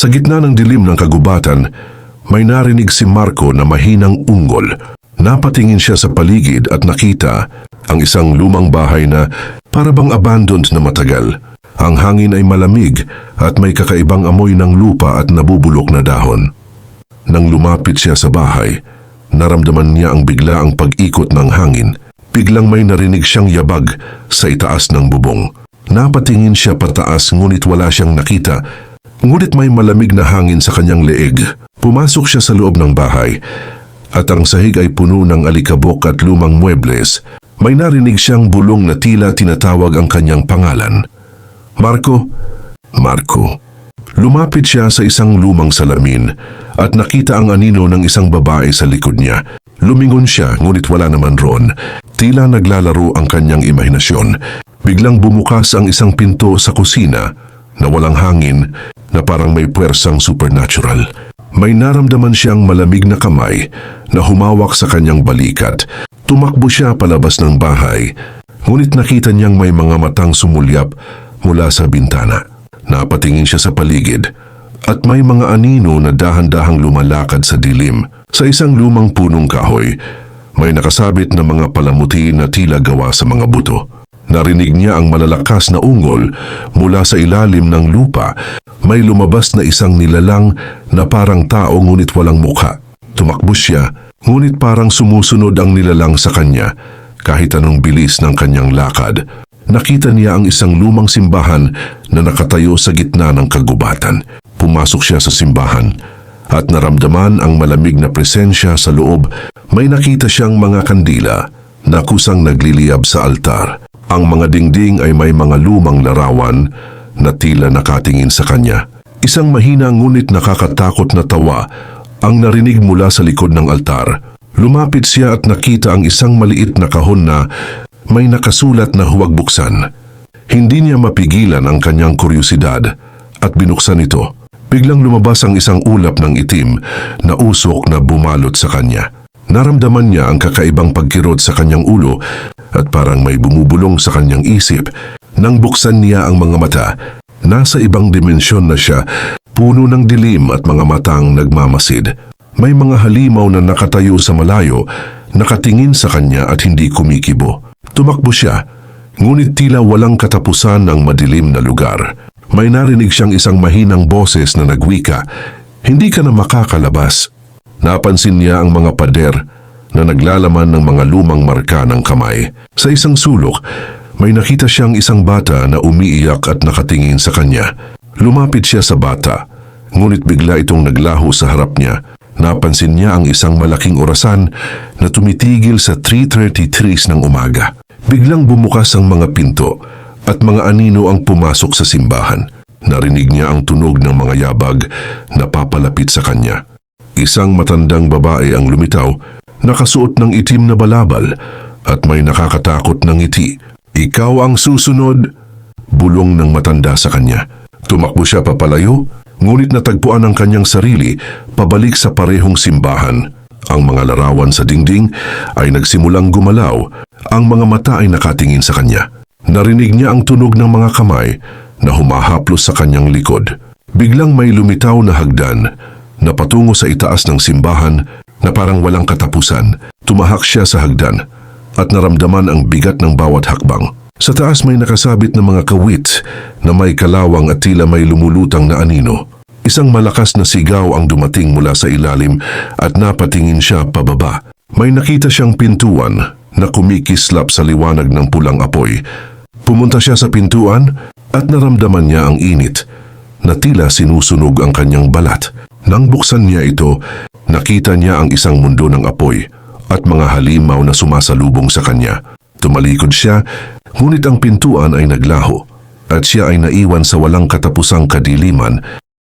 Sa gitna ng dilim ng kagubatan, may narinig si Marco na mahinang ungol. Napatingin siya sa paligid at nakita ang isang lumang bahay na para bang abandoned na matagal. Ang hangin ay malamig at may kakaibang amoy ng lupa at nabubulok na dahon. Nang lumapit siya sa bahay, naramdaman niya ang bigla ang pag-ikot ng hangin. Biglang may narinig siyang yabag sa itaas ng bubong. Napatingin siya pataas ngunit wala siyang nakita. Ngunit may malamig na hangin sa kanyang leeg. Pumasok siya sa loob ng bahay at ang sahig ay puno ng alikabok at lumang muebles. May narinig siyang bulong na tila tinatawag ang kanyang pangalan. Marco, Marco. Lumapit siya sa isang lumang salamin at nakita ang anino ng isang babae sa likod niya. Lumingon siya ngunit wala naman ron. Tila naglalaro ang kanyang imahinasyon. Biglang bumukas ang isang pinto sa kusina na walang hangin na parang may puwersang supernatural. May naramdaman siyang malamig na kamay na humawak sa kanyang balikat. Tumakbo siya palabas ng bahay, ngunit nakita niyang may mga matang sumulyap mula sa bintana. Napatingin siya sa paligid at may mga anino na dahan-dahang lumalakad sa dilim. Sa isang lumang punong kahoy, may nakasabit na mga palamuti na tila gawa sa mga buto. Narinig niya ang malalakas na ungol mula sa ilalim ng lupa. May lumabas na isang nilalang na parang tao ngunit walang mukha. Tumakbo siya, ngunit parang sumusunod ang nilalang sa kanya kahit anong bilis ng kanyang lakad. Nakita niya ang isang lumang simbahan na nakatayo sa gitna ng kagubatan. Pumasok siya sa simbahan at naramdaman ang malamig na presensya sa loob. May nakita siyang mga kandila na kusang nagliliyab sa altar. Ang mga dingding ay may mga lumang larawan na tila nakatingin sa kanya. Isang mahina ngunit nakakatakot na tawa ang narinig mula sa likod ng altar. Lumapit siya at nakita ang isang maliit na kahon na may nakasulat na huwag buksan. Hindi niya mapigilan ang kanyang kuryosidad at binuksan ito. Biglang lumabas ang isang ulap ng itim na usok na bumalot sa kanya. Naramdaman niya ang kakaibang pagkirot sa kanyang ulo at parang may bumubulong sa kanyang isip. Nang buksan niya ang mga mata, nasa ibang dimensyon na siya, puno ng dilim at mga matang nagmamasid. May mga halimaw na nakatayo sa malayo, nakatingin sa kanya at hindi kumikibo. Tumakbo siya, ngunit tila walang katapusan ng madilim na lugar. May narinig siyang isang mahinang boses na nagwika, Hindi ka na makakalabas. Napansin niya ang mga pader na naglalaman ng mga lumang marka ng kamay. Sa isang sulok, may nakita siyang isang bata na umiiyak at nakatingin sa kanya. Lumapit siya sa bata, ngunit bigla itong naglaho sa harap niya. Napansin niya ang isang malaking orasan na tumitigil sa 3.33 ng umaga. Biglang bumukas ang mga pinto at mga anino ang pumasok sa simbahan. Narinig niya ang tunog ng mga yabag na papalapit sa kanya. Isang matandang babae ang lumitaw, nakasuot ng itim na balabal at may nakakatakot na ngiti. Ikaw ang susunod, bulong ng matanda sa kanya. Tumakbo siya papalayo, ngunit natagpuan ang kanyang sarili pabalik sa parehong simbahan. Ang mga larawan sa dingding ay nagsimulang gumalaw, ang mga mata ay nakatingin sa kanya. Narinig niya ang tunog ng mga kamay na humahaplos sa kanyang likod. Biglang may lumitaw na hagdan na patungo sa itaas ng simbahan na parang walang katapusan. Tumahak siya sa hagdan at naramdaman ang bigat ng bawat hakbang. Sa taas may nakasabit na mga kawit na may kalawang at tila may lumulutang na anino. Isang malakas na sigaw ang dumating mula sa ilalim at napatingin siya pababa. May nakita siyang pintuan na kumikislap sa liwanag ng pulang apoy. Pumunta siya sa pintuan at naramdaman niya ang init na tila sinusunog ang kanyang balat. Nang buksan niya ito, nakita niya ang isang mundo ng apoy at mga halimaw na sumasalubong sa kanya. Tumalikod siya, ngunit ang pintuan ay naglaho at siya ay naiwan sa walang katapusang kadiliman